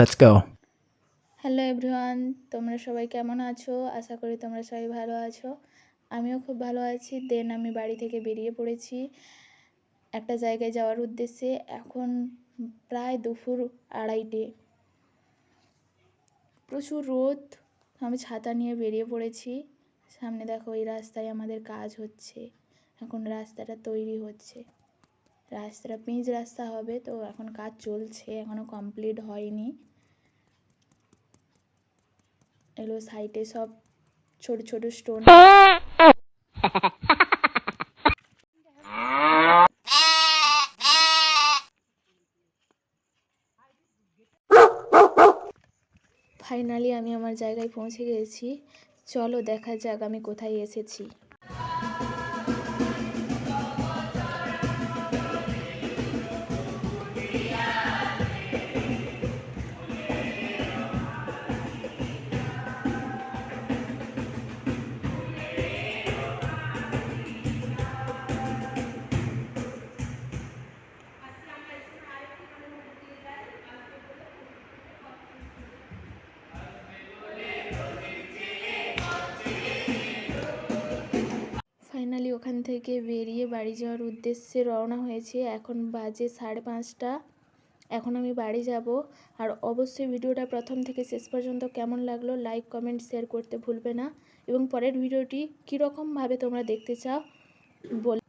Let's go. Hello everyone তোমরা সবাই কেমন আছো? আশা করি তোমরা সবাই ভালো আছো। আমিও খুব ভালো আছি। দেন আমি বাড়ি থেকে বেরিয়ে পড়েছি। একটা জায়গায় যাওয়ার উদ্দেশ্যে। এখন প্রায় দুপুর আড়াইটে। প্রচুর রোদ। আমি ছাতা নিয়ে বেরিয়ে পড়েছি। সামনে দেখো এই রাস্তায় আমাদের কাজ হচ্ছে। এখন রাস্তাটা তৈরি হচ্ছে। রাস্তাটা, পিচ রাস্তা হবে, তো এখন কাজ চলছে এখনও কমপ্লিট হয়নি। এগুলো সাইডে সব ছোট ছোট স্টোন ফাইনালি আমি আমার জায়গায় পৌঁছে গেছি। চলো দেখা যাক আমি কোথায় এসেছি। ওখান থেকে বেরিয়ে বাড়ি যাওয়ার উদ্দেশ্যে রওনা হয়েছে। এখন বাজে সাড়ে পাঁচটা। এখন আমি বাড়ি যাব। আর অবশ্যই ভিডিওটা প্রথম থেকে শেষ পর্যন্ত কেমন লাগল লাইক, কমেন্ট, শেয়ার করতে ভুলবে না। এবং পরের ভিডিওটি কীরকমভাবে তোমরা দেখতে চাও বলে